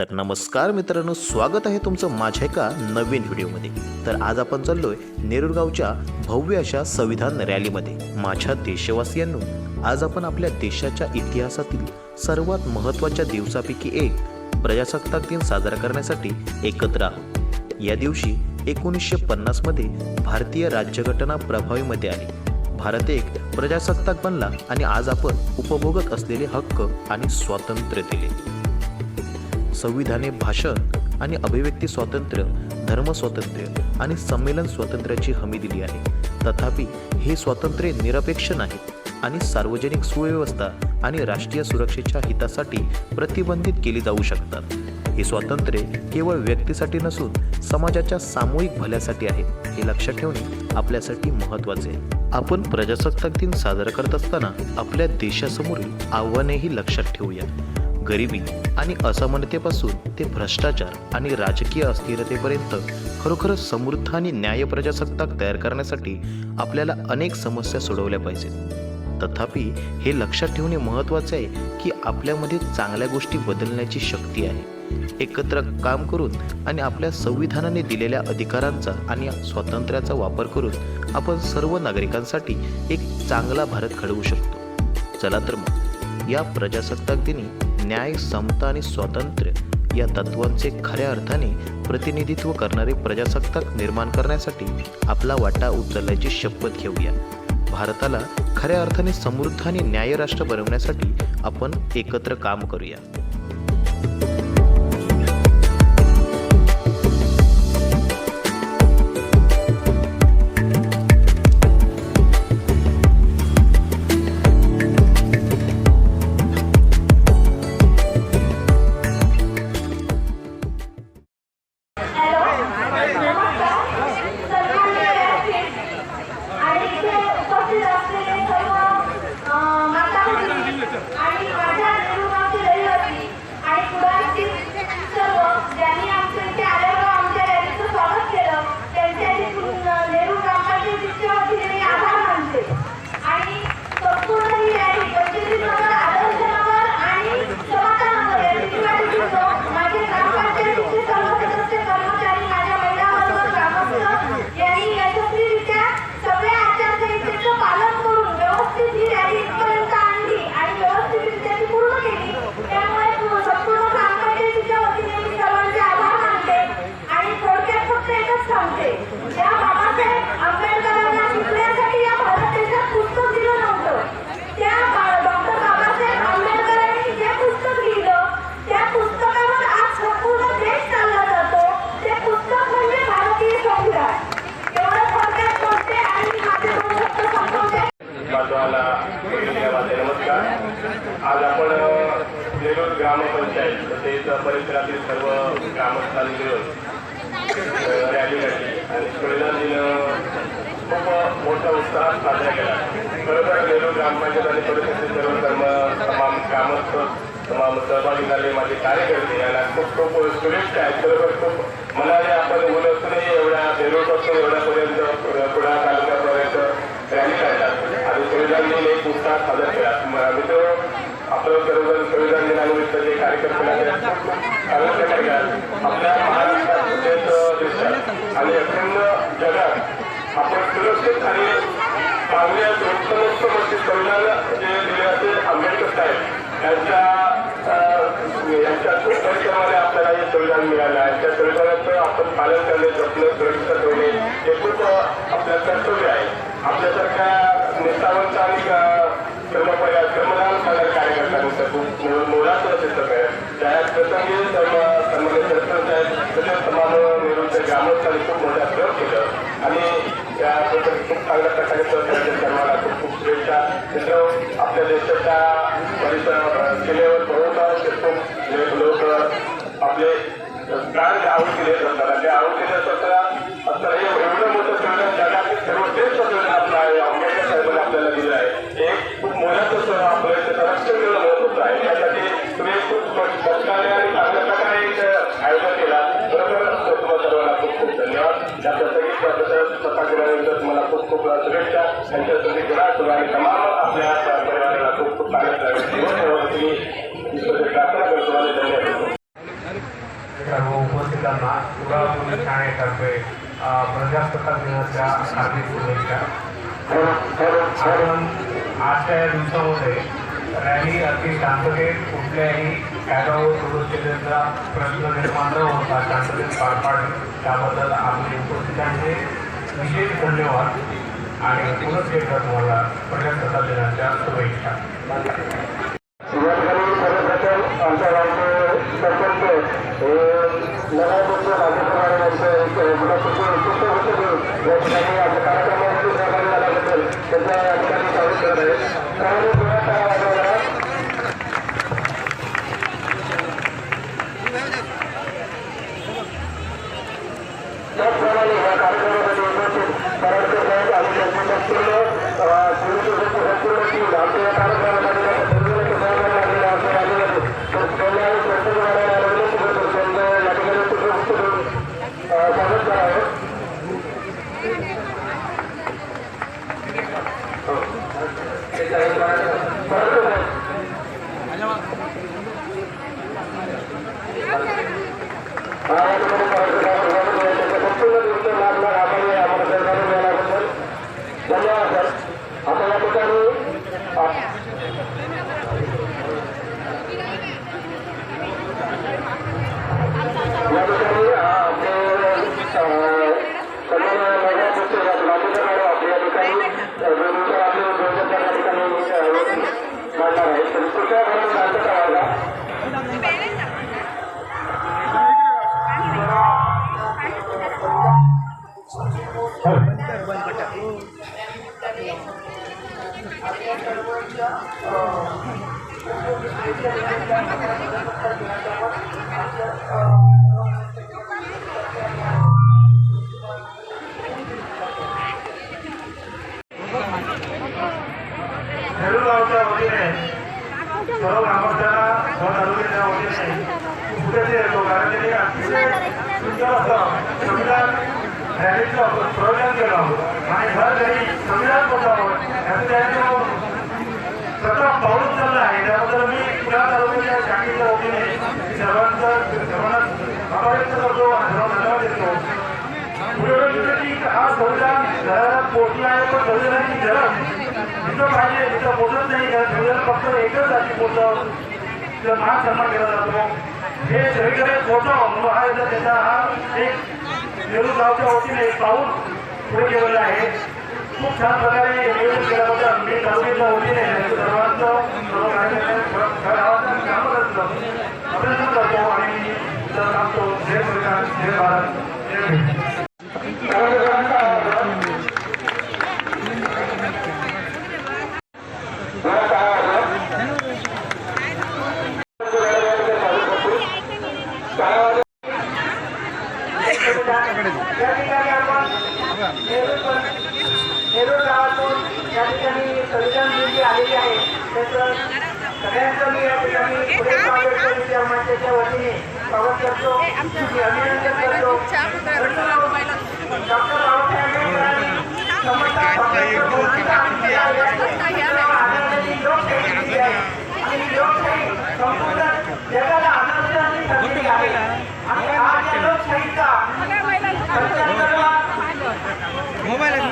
तर नमस्कार मित्रांनो स्वागत आहे तुमचं माझ्या एका नवीन व्हिडिओमध्ये. तर आज आपण चाललोय नेरुरगावच्या भव्य अशा संविधान रॅलीमध्ये. माझ्या देशवासियांनो आज आपण आपल्या देशाच्या इतिहासातील सर्वात महत्त्वाच्या दिवसापैकी एक प्रजासत्ताक दिन साजरा करण्यासाठी एकत्र आहोत. या दिवशी एकोणीसशे पन्नासमध्ये भारतीय राज्यघटना प्रभावीमध्ये आली. भारत एक प्रजासत्ताक बनला आणि आज आपण उपभोगत असलेले हक्क आणि स्वातंत्र्य दिले. संविधाने भाषण आणि अभिव्यक्ती स्वातंत्र्य धर्म स्वातंत्र्य आणि संमेलन स्वातंत्र्याची हमी दिली आहे. तथापि हे स्वातंत्र्य निरपेक्ष नाही आणि सार्वजनिक सुव्यवस्था आणि राष्ट्रीय सुरक्षेच्या हितासाठी प्रतिबंधित केली जाऊ शकतात. हे स्वातंत्र्य केवळ व्यक्तीसाठी नसून समाजाच्या सामूहिक भल्यासाठी आहे हे लक्षात ठेवणे आपल्यासाठी महत्त्वाचे आहे. आपण प्रजासत्ताक दिन साजरा करत असताना आपल्या देशासमोरील आव्हानेही लक्षात ठेवूया. गरिबी आणि असमानतेपासून ते भ्रष्टाचार आणि राजकीय अस्थिरतेपर्यंत खरोखरच समृद्ध आणि न्याय प्रजासत्ताक तयार करण्यासाठी आपल्याला अनेक समस्या सोडवल्या पाहिजेत. तथापि हे लक्षात ठेवणे महत्त्वाचे आहे की आपल्यामध्ये चांगल्या गोष्टी बदलण्याची शक्ती आहे. एकत्र काम करून आणि आपल्या संविधानाने दिलेल्या अधिकारांचा आणि स्वातंत्र्याचा वापर करून आपण सर्व नागरिकांसाठी एक चांगला भारत घडवू शकतो. चला तर मग या प्रजासत्ताक दिनी न्याय समता आणि स्वातंत्र्य या तत्वांचे खऱ्या अर्थाने प्रतिनिधित्व करणारे प्रजासत्ताक निर्माण करण्यासाठी आपला वाटा उचलण्याची शपथ घेऊया. भारताला खऱ्या अर्थाने समृद्ध आणि न्यायराष्ट्र बनवण्यासाठी आपण एकत्र काम करूया. मोठ्या उत्साहात साजरा केला. खरोखर नेरूर ग्रामपंचायत आणि परिसरातील सर्व कर्म तमाम ग्रामस्थ तमाम सहभागी झाले माझे कार्यकर्ते यांना खूप खूप शुभेच्छा आहेत. खरोखर खूप मनाने आपण बोलत असूनही एवढ्या नेरूरपासून एवढ्यापर्यंत पुढा तालुक्यापर्यंत रॅली काढतात आणि संविधान एक उत्साह साजरा केला. म- मित्र आपलं सर्व संविधान दिनानिमित्त जे कार्यक्रम आपल्या महाराष्ट्रात आणि अखंड जगात आपण सुरक्षित आणि चांगल्या उत्तमोत्तम म्हणजे संविधान जे दिल्याचे आंबेडकर साहेब यांच्या यांच्या खूप परिश्रमाने आपल्याला हे संविधान मिळालं आहे. त्या संविधानाचं आपण पालन करणे जपणं सुरक्षित ठेवणे हे खूप आपलं कर्तव्य आहे. आपल्यासारख्या निष्ठावंत आणि कर्मपर्या कर्मदान करणारे कार्यकर्त्यांचं खूप मोलाचं असे आहे. त्या प्रसंगी सर्व सरपंच आहेत तसेच तमाम नेहरूच्या ग्रामस्थांनी खूप मोठा प्रयोग केलं आणि त्याबद्दल खूप चांगल्या प्रकारे सहकार्य सर्वांना खूप खूप शुभेच्छा मित्र आपल्या देशाच्या परिसर किल्ल्यावर बहुतांश खूप खूप खूप शुभेच्छा त्यांच्या संधी करा आणि तमाम आपल्या परिवाराला खूप खूप चांगल्या जीवन तुम्ही ईश्वराची प्रार्थना करतो आणि धन्यवाद देतो. सर्व उपस्थितांना कुडाळ पोलीस ठाण्यातर्फे प्रजासत्ताक दिनाच्या हार्दिक शुभेच्छा आपण आजच्या या दिवसामध्ये रॅली अगदी शांततेत कुठल्याही कायदा सुरक्षिततेचा प्रश्न निर्माण न होता शांततेत पार पाडली त्याबद्दल आम्ही उपस्थितांचे विशेष धन्यवाद आणि पुनश्च एकदा तुम्हाला प्रजासत्ताक दिनाच्या शुभेच्छा. सुरुवातीला सर्वप्रथम आमच्या गावचे सरपंच हे नगरपंच राज्यकुमार यांचं एक होते. या ठिकाणी आमच्या कार्यक्रमामध्ये सहभागी झाल्याबद्दल त्यांचा या ठिकाणी स्वागत करत आहे. त्यामुळे जोरात टाळ्या वाजवा जरा. त्याचप्रमाणे या कार्यक्रमामध्ये उपस्थित पराडकर साहेब आणि त्यांची सर्व ग्रामस्थांना व तालुक्याच्या कारण त्यांनी अतिशय सुंदर असं संविधान रॅलीचं प्रयोजन केलं आणि घर घरी संविधान बसावं याचं आहे त्याबद्दल मी पुण्या तालुक्याच्या शाखेच्या वतीने सर्वांना करतो धन्यवाद देतो पुढे की हा संविधान घराला पोहोचला आहे? पण संविधानाची गरज जिथं पाहिजे तिथं पोचत नाही कारण संविधान फक्त एकच जाती पोचावं तिथं मान सन्मान केला जातो. हे सगळीकडे पोचावं म्हणून हा याचा त्याचा हा एक नेहरू गावच्या वतीने एक पाऊल पुढे केलेलं आहे. खूप छान प्रकारे नियोजन केल्याबद्दल मी तालुक्याच्या वतीने सर्वांचं सर्व कार्यकर्त्यांचं गावाचं कामं करतो अभिनंदन करतो आणि तुझं सांगतो जय सरकार जय भारत जय या ठिकाणी नेहरू गावातून या ठिकाणी जी आलेली आहे त्याचं सगळ्यांचं मी या ठिकाणी पुढे आंबेडकर मंचाच्या वतीने स्वागत करतो अभिनंदन करतो डॉक्टर बाबासाहेब आंबेडकरांनी समता लोकशाही दिली आहे आणि लोकशाही संपूर्ण जगाला મોબાઈલ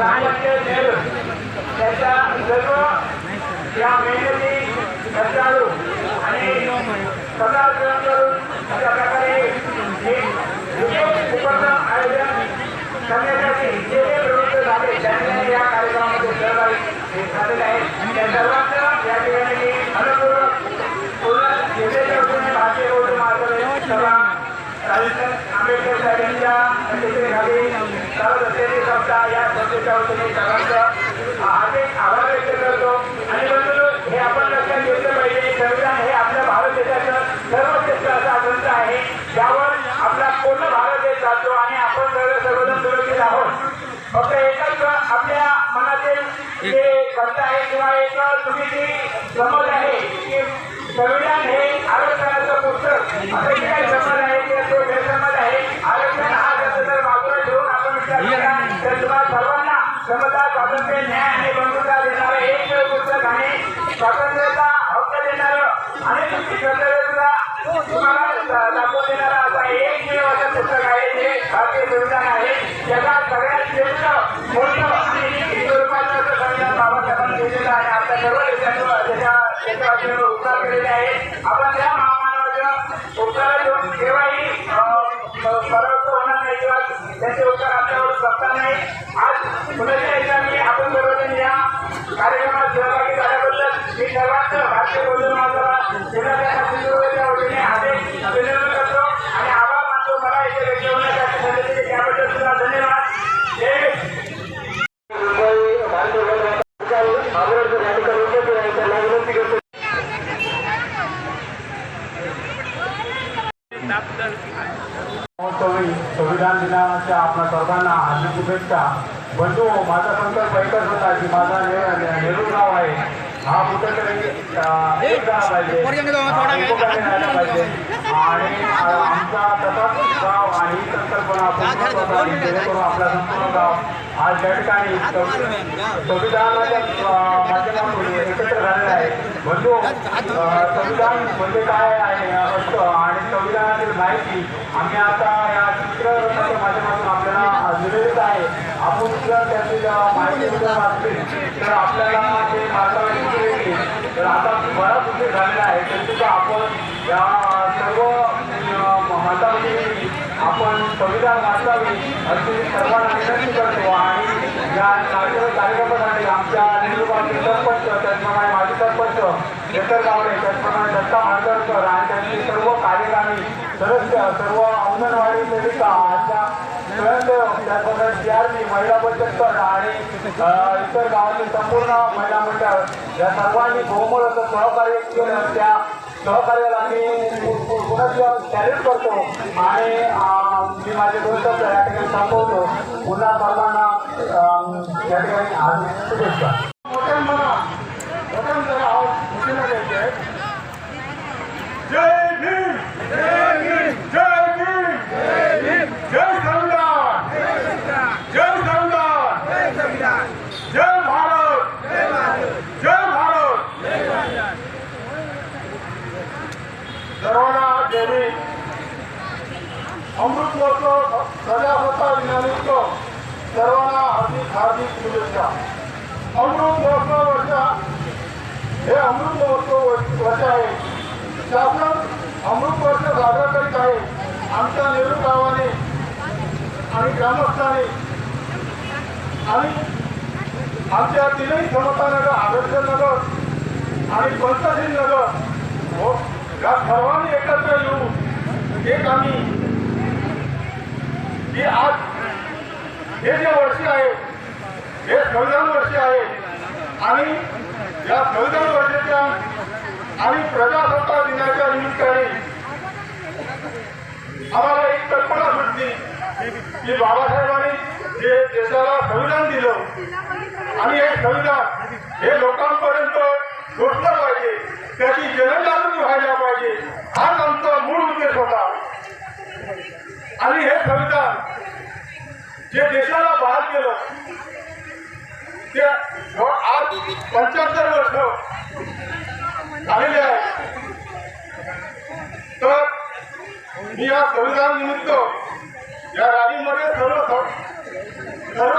आणि ग्रामपंचायत नेहरू त्याच्या सर्व या मेहनती कष्टाळू आणि स्वतः श्रम करून अशा प्रकारे एक विशेष उपक्रम आयोजन करण्यासाठी जे जे प्रवृत्त झाले त्यांनी या कार्यक्रमामध्ये सहभागी झालेले आहेत त्या सर्वांचं या ठिकाणी मी मनपूर्वक पूर्ण जिल्ह्याच्या वतीने भारतीय बौद्ध महासभा सभा राजस्थान आंबेडकर साहेब यांच्या अध्यक्षतेखाली चालत असेल संस्था या संस्थेच्या वतीने आभार व्यक्त करतो आणि बंधू हे आपण लक्षात घेतलं पाहिजे संविधान हे आपल्या भारत देशाचं सर्वश्रेष्ठ असा ग्रंथ आहे त्यावर आपला पूर्ण भारत देश चालतो आणि आपण सर्व सर्वजण सुरक्षित आहोत फक्त एकच आपल्या मनातील जे कविता आहे किंवा एक चुकीची समज आहे की संविधान हे आरक्षणाचं पुस्तक असं जे काही समज आहे की तो गैरसमज आहे आरक्षण हा तर तुम्हाला सर्वांना समता स्वातंत्र्य न्याय आणि बंधुता देणारं एक पुस्तक आणि स्वातंत्र्याचा हक्क देणारं आणि तुमची तुम्हाला दाखवून देणारं एक असं पुस्तक आहे जे भारतीय संविधान आहे जगात सगळ्यात श्रेष्ठ मोठं आणि हिंदू असं संविधान बाबासाहेबांनी लिहिलेलं आहे आपल्या सर्व देशाचं देशा देशवासियांवर उपकार केलेले आहे आपण त्या महामानवाच्या उत्तरा देऊन केव्हाही परावृत्त होणार नाही किंवा आपल्यावर जपता नाही. आज पुण्याच्या ठिकाणी आपण सर्वजण या कार्यक्रमात सहभागी झाल्याबद्दल मी सर्वांचं भारतीय बौद्ध महासभा जिल्ह्याच्या सिंधुदुर्गच्या अभिनंदन करतो आणि आभार मानतो मला इथे व्यक्त होण्यासाठी संधी दिली त्याबद्दल सुद्धा धन्यवाद जय मुंबई भारतीय बौद्ध महासभा या ठिकाणी उपस्थित आहे त्यांना विनंती करतो महोत्सवी संविधान दिनाच्या आपल्या सर्वांना हार्दिक शुभेच्छा. बंधू माझा संकल्प एकच होता की माझा नेहरू गाव आहे. हा कुठेतरी पाहिजे. आणि आमचा तसाच गाव आणि संकल्पना जेणेकरून आपला संपूर्ण गाव आज या ठिकाणी संवि- संविधानाच्या माध्यमातून एकत्र झालेला आहे. बंधू संविधान म्हणजे काय आहे असतं आणि संविधानातील माहिती आम्ही आता या चित्ररथाच्या माध्यमातून आपल्याला दिलेलीच आहे. आपण जर त्याची माहिती जर वाचली तर आपल्याला ते तर आता बराच उशीर झालेला आहे. तरी सुद्धा आपण या आपण संविधान वाचावी अशी सर्वांना विनंती करतो आणि या नाट्य कार्यक्रमासाठी आमच्या नेहरूबाचे सरपंच त्याचप्रमाणे माजी सरपंच शेखर गावडे त्याचप्रमाणे दत्ता मांजरकर आणि त्यांचे सर्व कार्यकारी सदस्य सर्व अंगणवाडी सेविका आजच्या त्याचप्रमाणे सी आर पी महिला बचत गट आणि इतर गावातील संपूर्ण महिला मंडळ या सर्वांनी बहुमोल असं सहकार्य केलं. त्या सहकार्याला मी पु- पु- पुन्हा सॅल्यूट करतो आणि अ, मी माझे दोन शब्द या ठिकाणी संपवतो पुन्हा सर्वांना अ, या ठिकाणी आज शुभेच्छा मोठ्या म्हणा मोठ्या जरा आवाज मोठ्यानं द्यायचे आहे. जय भीम जय भीम जय भीम जय भीम जय संविधान जय संविधान जय भारत जय भारत सर्वांना देवी अमृत महोत्सव प्रजासत्ताक दिनानिमित्त सर्वांना हार्दिक हार्दिक शुभेच्छा अमृत महोत्सव वर्ष हे अमृत महोत्सव वर्ष वर्ष आहे शासन अमृत वर्ष साजरा करीत आहे. आमच्या नेहरू गावाने आणि ग्रामस्थाने आणि आमच्या तीनही समतानगर आदर्शनगर आणि पंचशील नगर हो या सर्वांनी एकत्र येऊन एक आम्ही की आज हे जे वर्षी आहे हे संविधान वर्षी आहे आणि या संविधान वर्षाच्या आणि प्रजासत्ताक दिनाच्या निमित्ताने आम्हाला एक कल्पना सुटली की बाबासाहेबांनी जे देशाला संविधान दिलं आणि हे संविधान हे लोकांपर्यंत पोचलं पाहिजे त्याची जनजागृती व्हायला पाहिजे हाच आमचा मूळ उद्देश होता. आणि हे संविधान जे देशाला बहाल केलं ते आज पंच्याहत्तर वर्ष झालेले आहे तर मी या संविधान निमित्त या रॅलीमध्ये सर्व सर्व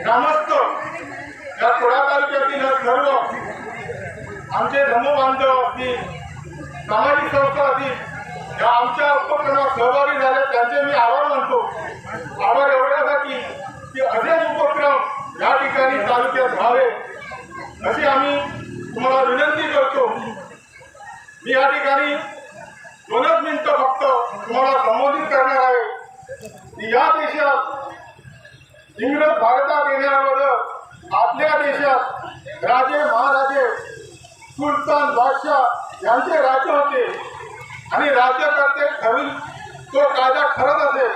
ग्रामस्थ या सोळा तालुक्यातील सर्व आमचे धर्मबांधव असतील सामाजिक संस्था असतील या आमच्या उपक्रमात सहभागी झाल्या त्यांचे मी आभार मानतो आभार एवढ्यासाठी की असेच उपक्रम या ठिकाणी तालुक्यात व्हावे अशी आम्ही तुम्हाला विनंती करतो मी या ठिकाणी दोनच मिनिटं फक्त तुम्हाला संबोधित करणार आहे. या देशात इंग्रज भारतात येण्याबरोबर आपल्या देशात राजे महाराजे सुलतान बादशाह यांचे राज्य होते. आणि राज्यकर्ते ठरवून तो कायदा ठरत असे.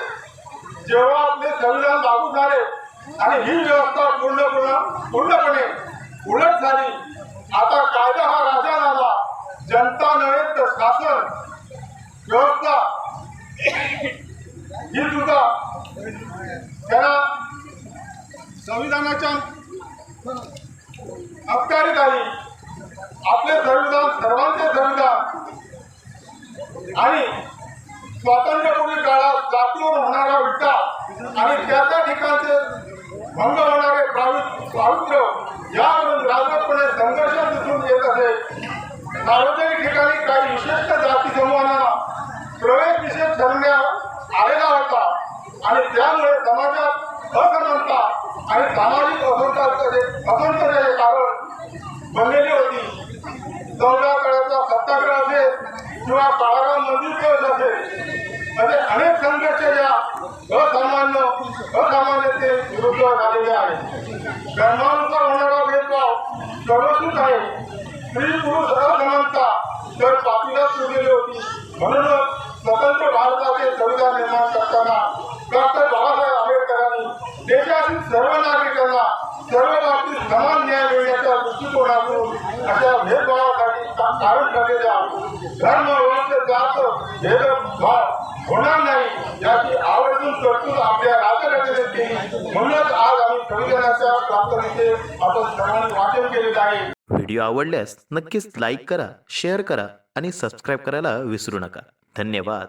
जेव्हा आपले संविधान लागू झाले आणि ही व्यवस्था पूर्णपूर्ण पूर्णपणे उलट झाली आता कायदा हा राजा झाला जनता नव्हे तर शासन. व्यवस्था. ही सुद्धा त्याला संविधानाच्या अबकारी झाली आपले संविधान सर्वांचे संविधान आणि स्वातंत्र्यपूर्वी काळात जातीवर होणारा विटा आणि त्या त्या ठिकाणचे भंग होणारे प्रावि- स्वातंत्र्य यावरून राजपणे संघर्ष दिसून येत असे. सार्वजनिक ठिकाणी काही विशिष्ट जाती समूहांना प्रवेश निषेध ठरवण्यात आलेला होता. आणि त्यामुळे समाजात असमानता आणि सामाजिक असंतोषाचे असंतोषाचे कारण बनलेली होती. चौदा काळाचा सत्याग्रह असेल किंवा बाळाराम मंदिर केस असेल असे अनेक संघर्ष या असामान्य असामान्यते विरुद्ध झालेले आहेत. धर्मानुसार होणारा भेदभाव सर्वस्वीच आहे. स्त्री पुरुष सर्वधर्मांचा तर पापीला सुरलेली होती. म्हणूनच स्वतंत्र भारताचे संविधान निर्माण करताना डॉक्टर बाबासाहेब आंबेडकरांनी देशातील सर्व नागरिकांना सर्व बाबतीत समान न्याय मिळण्याच्या दृष्टिकोनातून अशा भेदभावासाठी कारण ठरलेल्या धर्म वंश जात भेदभाव होणार नाही याची आवर्जून तरतूद आपल्या राज्यघटनेत केली म्हणूनच आज आम्ही संविधानाच्या प्राप्ततेचे आपण सर्वांनी वाचन केलेलं आहे. व्हिडिओ आवडल्यास नक्कीच लाईक करा शेअर करा आणि सबस्क्राईब करायला विसरू नका. धन्यवाद.